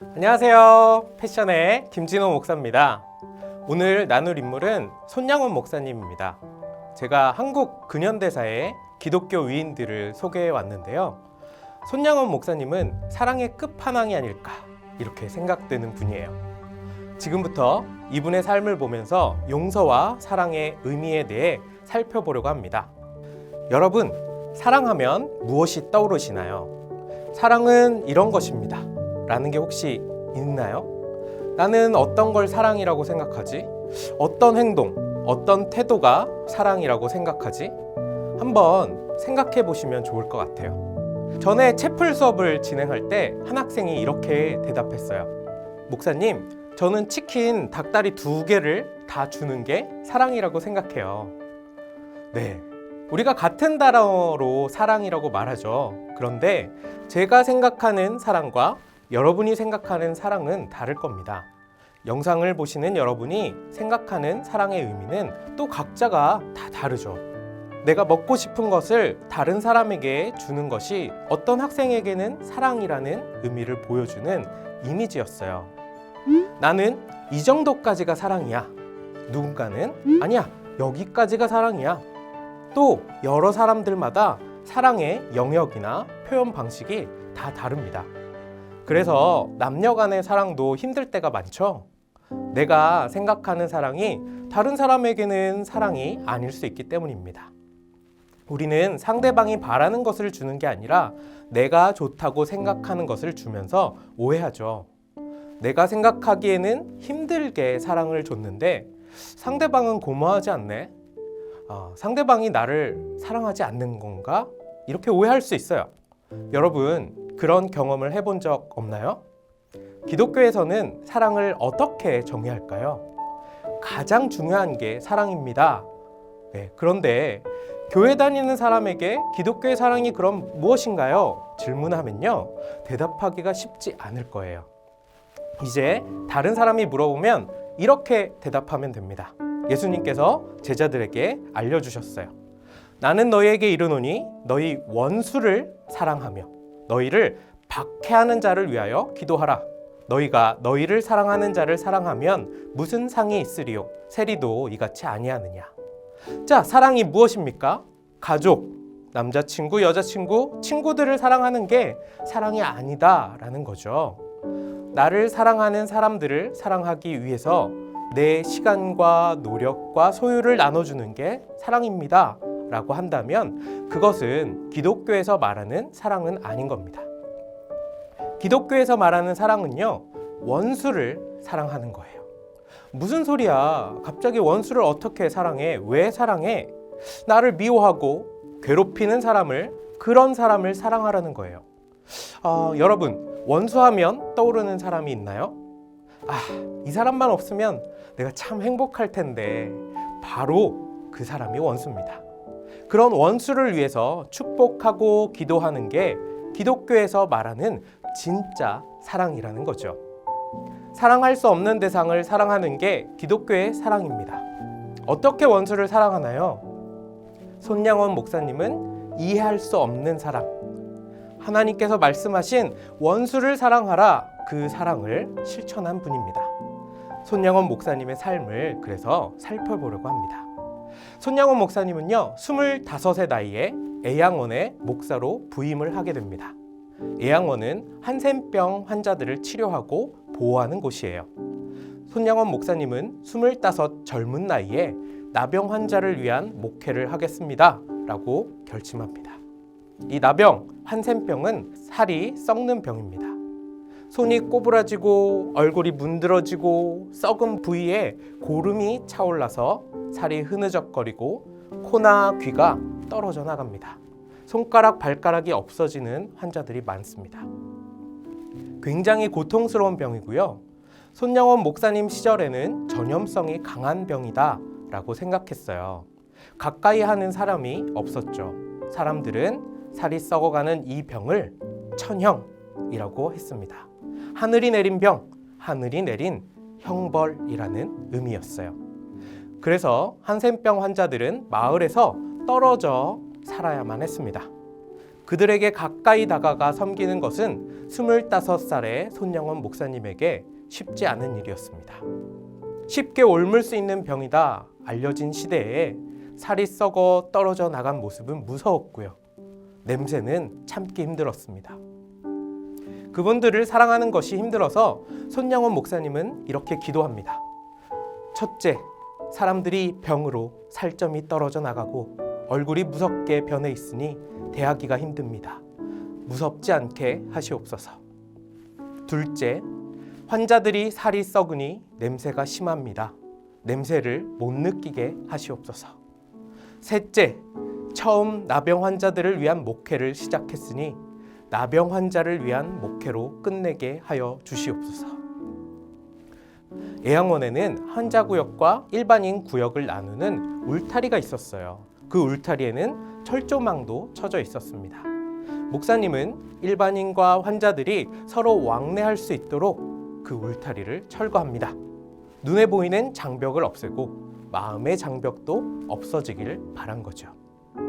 안녕하세요. 패션의 김진호 목사입니다. 오늘 나눌 인물은 손양원 목사님입니다. 제가 한국 근현대사의 기독교 위인들을 소개해 왔는데요. 손양원 목사님은 사랑의 끝판왕이 아닐까 이렇게 생각되는 분이에요. 지금부터 이분의 삶을 보면서 용서와 사랑의 의미에 대해 살펴보려고 합니다. 여러분, 사랑하면 무엇이 떠오르시나요? 사랑은 이런 것입니다. 라는 게 혹시 있나요? 나는 어떤 걸 사랑이라고 생각하지? 어떤 행동, 어떤 태도가 사랑이라고 생각하지? 한번 생각해 보시면 좋을 것 같아요. 전에 채플 수업을 진행할 때 한 학생이 이렇게 대답했어요. 목사님, 저는 치킨 닭다리 두 개를 다 주는 게 사랑이라고 생각해요. 네. 우리가 같은 단어로 사랑이라고 말하죠. 그런데 제가 생각하는 사랑과 여러분이 생각하는 사랑은 다를 겁니다. 영상을 보시는 여러분이 생각하는 사랑의 의미는 또 각자가 다 다르죠. 내가 먹고 싶은 것을 다른 사람에게 주는 것이 어떤 학생에게는 사랑이라는 의미를 보여주는 이미지였어요. 나는 이 정도까지가 사랑이야. 누군가는 아니야, 여기까지가 사랑이야. 또 여러 사람들마다 사랑의 영역이나 표현 방식이 다 다릅니다. 그래서 남녀 간의 사랑도 힘들 때가 많죠. 내가 생각하는 사랑이 다른 사람에게는 사랑이 아닐 수 있기 때문입니다. 우리는 상대방이 바라는 것을 주는 게 아니라 내가 좋다고 생각하는 것을 주면서 오해하죠. 내가 생각하기에는 힘들게 사랑을 줬는데 상대방은 고마워하지 않네. 아, 상대방이 나를 사랑하지 않는 건가? 이렇게 오해할 수 있어요. 여러분, 그런 경험을 해본 적 없나요? 기독교에서는 사랑을 어떻게 정의할까요? 가장 중요한 게 사랑입니다. 네, 그런데 교회 다니는 사람에게 기독교의 사랑이 그럼 무엇인가요? 질문하면요. 대답하기가 쉽지 않을 거예요. 이제 다른 사람이 물어보면 이렇게 대답하면 됩니다. 예수님께서 제자들에게 알려주셨어요. 나는 너희에게 이르노니 너희 원수를 사랑하며 너희를 박해하는 자를 위하여 기도하라. 너희가 너희를 사랑하는 자를 사랑하면 무슨 상이 있으리요? 세리도 이같이 아니하느냐. 자, 사랑이 무엇입니까? 가족, 남자친구, 여자친구, 친구들을 사랑하는 게 사랑이 아니다라는 거죠. 나를 사랑하는 사람들을 사랑하기 위해서 내 시간과 노력과 소유를 나눠주는 게 사랑입니다. 라고 한다면 그것은 기독교에서 말하는 사랑은 아닌 겁니다. 기독교에서 말하는 사랑은요, 원수를 사랑하는 거예요. 무슨 소리야? 갑자기 원수를 어떻게 사랑해? 왜 사랑해? 나를 미워하고 괴롭히는 사람을, 그런 사람을 사랑하라는 거예요. 아, 여러분, 원수하면 떠오르는 사람이 있나요? 아, 이 사람만 없으면 내가 참 행복할 텐데. 바로 그 사람이 원수입니다. 그런 원수를 위해서 축복하고 기도하는 게 기독교에서 말하는 진짜 사랑이라는 거죠. 사랑할 수 없는 대상을 사랑하는 게 기독교의 사랑입니다. 어떻게 원수를 사랑하나요? 손양원 목사님은 이해할 수 없는 사랑. 하나님께서 말씀하신 원수를 사랑하라 그 사랑을 실천한 분입니다. 손양원 목사님의 삶을 그래서 살펴보려고 합니다. 손양원 목사님은요, 25의 나이에 애양원의 목사로 부임을 하게 됩니다. 애양원은 한센병 환자들을 치료하고 보호하는 곳이에요. 손양원 목사님은 25 젊은 나이에 나병 환자를 위한 목회를 하겠습니다. 라고 결심합니다. 이 나병, 한센병은 살이 썩는 병입니다. 손이 꼬부라지고 얼굴이 문드러지고 썩은 부위에 고름이 차올라서 살이 흐느적거리고 코나 귀가 떨어져 나갑니다. 손가락, 발가락이 없어지는 환자들이 많습니다. 굉장히 고통스러운 병이고요. 손영원 목사님 시절에는 전염성이 강한 병이다 라고 생각했어요. 가까이 하는 사람이 없었죠. 사람들은 살이 썩어가는 이 병을 천형이라고 했습니다. 하늘이 내린 병, 하늘이 내린 형벌이라는 의미였어요. 그래서 한센병 환자들은 마을에서 떨어져 살아야만 했습니다. 그들에게 가까이 다가가 섬기는 것은 25살의 손영원 목사님에게 쉽지 않은 일이었습니다. 쉽게 옮을 수 있는 병이다 알려진 시대에 살이 썩어 떨어져 나간 모습은 무서웠고요. 냄새는 참기 힘들었습니다. 그분들을 사랑하는 것이 힘들어서 손영원 목사님은 이렇게 기도합니다. 첫째, 사람들이 병으로 살점이 떨어져 나가고 얼굴이 무섭게 변해 있으니 대하기가 힘듭니다. 무섭지 않게 하시옵소서. 둘째, 환자들이 살이 썩으니 냄새가 심합니다. 냄새를 못 느끼게 하시옵소서. 셋째, 처음 나병 환자들을 위한 목회를 시작했으니 나병 환자를 위한 목회로 끝내게 하여 주시옵소서. 예양원에는 환자 구역과 일반인 구역을 나누는 울타리가 있었어요. 그 울타리에는 철조망도 쳐져 있었습니다. 목사님은 일반인과 환자들이 서로 왕래할 수 있도록 그 울타리를 철거합니다. 눈에 보이는 장벽을 없애고 마음의 장벽도 없어지기를 바란 거죠.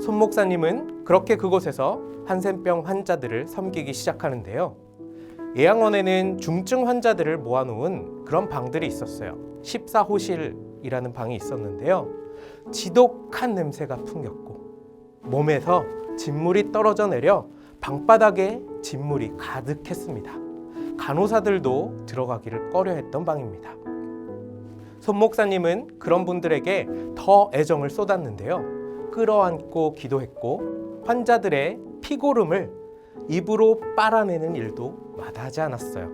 손 목사님은 그렇게 그곳에서 한센병 환자들을 섬기기 시작하는데요. 예양원에는 중증 환자들을 모아놓은 그런 방들이 있었어요. 14호실이라는 방이 있었는데요. 지독한 냄새가 풍겼고 몸에서 진물이 떨어져 내려 방바닥에 진물이 가득했습니다. 간호사들도 들어가기를 꺼려했던 방입니다. 손 목사님은 그런 분들에게 더 애정을 쏟았는데요. 끌어안고 기도했고 환자들의 피고름을 입으로 빨아내는 일도 마다하지 않았어요.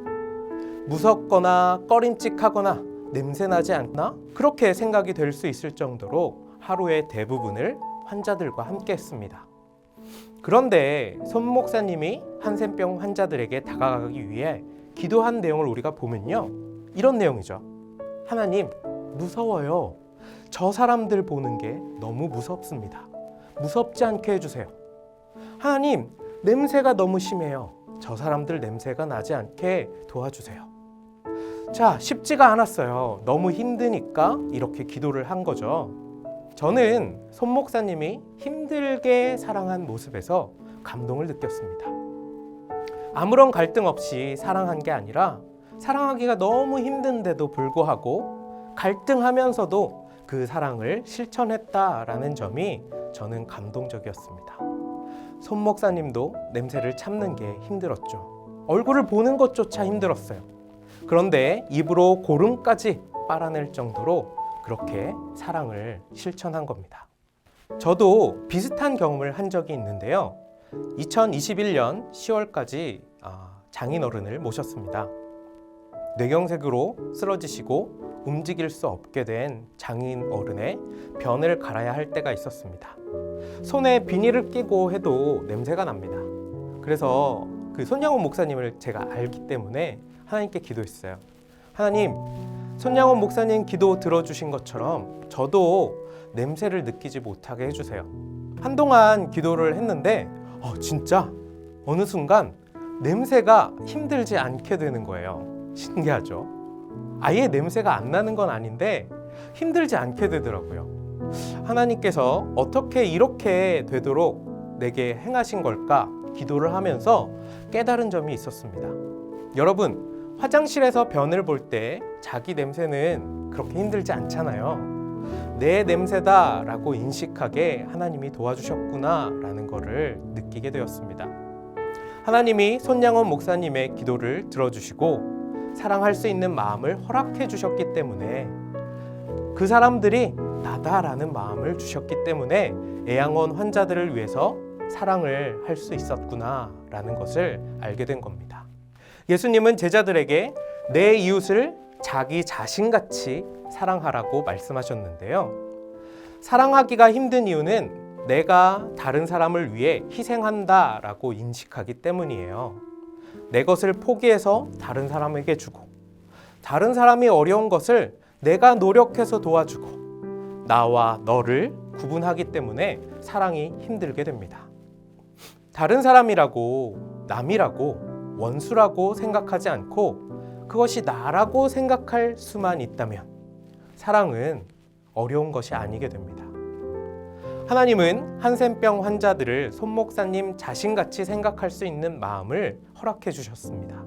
무섭거나 꺼림칙하거나 냄새나지 않나? 그렇게 생각이 될 수 있을 정도로 하루의 대부분을 환자들과 함께 했습니다. 그런데 손 목사님이 한센병 환자들에게 다가가기 위해 기도한 내용을 우리가 보면요. 이런 내용이죠. 하나님, 무서워요. 저 사람들 보는 게 너무 무섭습니다. 무섭지 않게 해주세요. 하나님, 냄새가 너무 심해요. 저 사람들 냄새가 나지 않게 도와주세요. 자, 쉽지가 않았어요. 너무 힘드니까 이렇게 기도를 한 거죠. 저는 손 목사님이 힘들게 사랑한 모습에서 감동을 느꼈습니다. 아무런 갈등 없이 사랑한 게 아니라 사랑하기가 너무 힘든데도 불구하고 갈등하면서도 그 사랑을 실천했다라는 점이 저는 감동적이었습니다. 손 목사님도 냄새를 참는 게 힘들었죠. 얼굴을 보는 것조차 힘들었어요. 그런데 입으로 고름까지 빨아낼 정도로 그렇게 사랑을 실천한 겁니다. 저도 비슷한 경험을 한 적이 있는데요. 2021년 10월까지 아, 장인어른을 모셨습니다. 뇌경색으로 쓰러지시고 움직일 수 없게 된 장인 어른의 변을 갈아야 할 때가 있었습니다. 손에 비닐을 끼고 해도 냄새가 납니다. 그래서 그 손양원 목사님을 제가 알기 때문에 하나님께 기도했어요. 하나님, 손양원 목사님 기도 들어주신 것처럼 저도 냄새를 느끼지 못하게 해주세요. 한동안 기도를 했는데, 어, 진짜 어느 순간 냄새가 힘들지 않게 되는 거예요. 신기하죠? 아예 냄새가 안 나는 건 아닌데 힘들지 않게 되더라고요. 하나님께서 어떻게 이렇게 되도록 내게 행하신 걸까 기도를 하면서 깨달은 점이 있었습니다. 여러분, 화장실에서 변을 볼 때 자기 냄새는 그렇게 힘들지 않잖아요. 내 냄새다 라고 인식하게 하나님이 도와주셨구나 라는 것을 느끼게 되었습니다. 하나님이 손양원 목사님의 기도를 들어주시고 사랑할 수 있는 마음을 허락해 주셨기 때문에 그 사람들이 나다라는 마음을 주셨기 때문에 애양원 환자들을 위해서 사랑을 할 수 있었구나라는 것을 알게 된 겁니다. 예수님은 제자들에게 내 이웃을 자기 자신같이 사랑하라고 말씀하셨는데요. 사랑하기가 힘든 이유는 내가 다른 사람을 위해 희생한다라고 인식하기 때문이에요. 내 것을 포기해서 다른 사람에게 주고, 다른 사람이 어려운 것을 내가 노력해서 도와주고, 나와 너를 구분하기 때문에 사랑이 힘들게 됩니다. 다른 사람이라고, 남이라고, 원수라고 생각하지 않고, 그것이 나라고 생각할 수만 있다면, 사랑은 어려운 것이 아니게 됩니다. 하나님은 한센병 환자들을 손목사님 자신같이 생각할 수 있는 마음을 허락해 주셨습니다.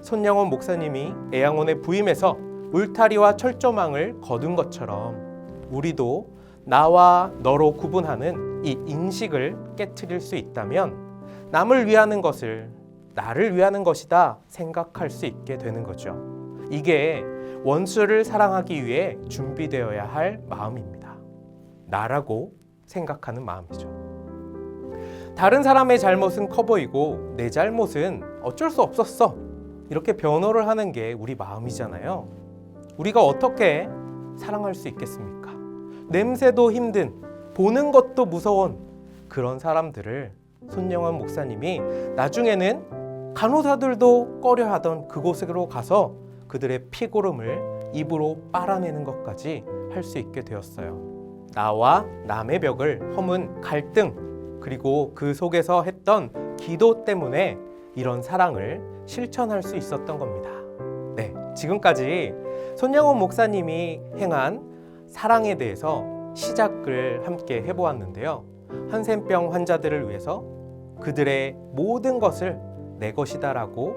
손양원 목사님이 애양원에 부임해서 울타리와 철조망을 거둔 것처럼 우리도 나와 너로 구분하는 이 인식을 깨뜨릴 수 있다면 남을 위하는 것을 나를 위하는 것이다 생각할 수 있게 되는 거죠. 이게 원수를 사랑하기 위해 준비되어야 할 마음입니다. 나라고 생각하는 마음이죠. 다른 사람의 잘못은 커 보이고 내 잘못은 어쩔 수 없었어. 이렇게 변호를 하는 게 우리 마음이잖아요. 우리가 어떻게 사랑할 수 있겠습니까? 냄새도 힘든, 보는 것도 무서운 그런 사람들을 손영원 목사님이 나중에는 간호사들도 꺼려하던 그곳으로 가서 그들의 피고름을 입으로 빨아내는 것까지 할 수 있게 되었어요. 나와 남의 벽을 허문 갈등 그리고 그 속에서 했던 기도 때문에 이런 사랑을 실천할 수 있었던 겁니다. 네, 지금까지 손영원 목사님이 행한 사랑에 대해서 시작을 함께 해보았는데요. 한센병 환자들을 위해서 그들의 모든 것을 내 것이다라고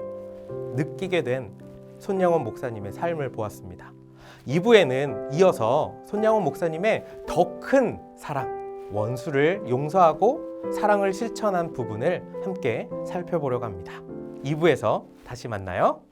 느끼게 된 손영원 목사님의 삶을 보았습니다. 2부에는 이어서 손양원 목사님의 더 큰 사랑, 원수를 용서하고 사랑을 실천한 부분을 함께 살펴보려고 합니다. 2부에서 다시 만나요.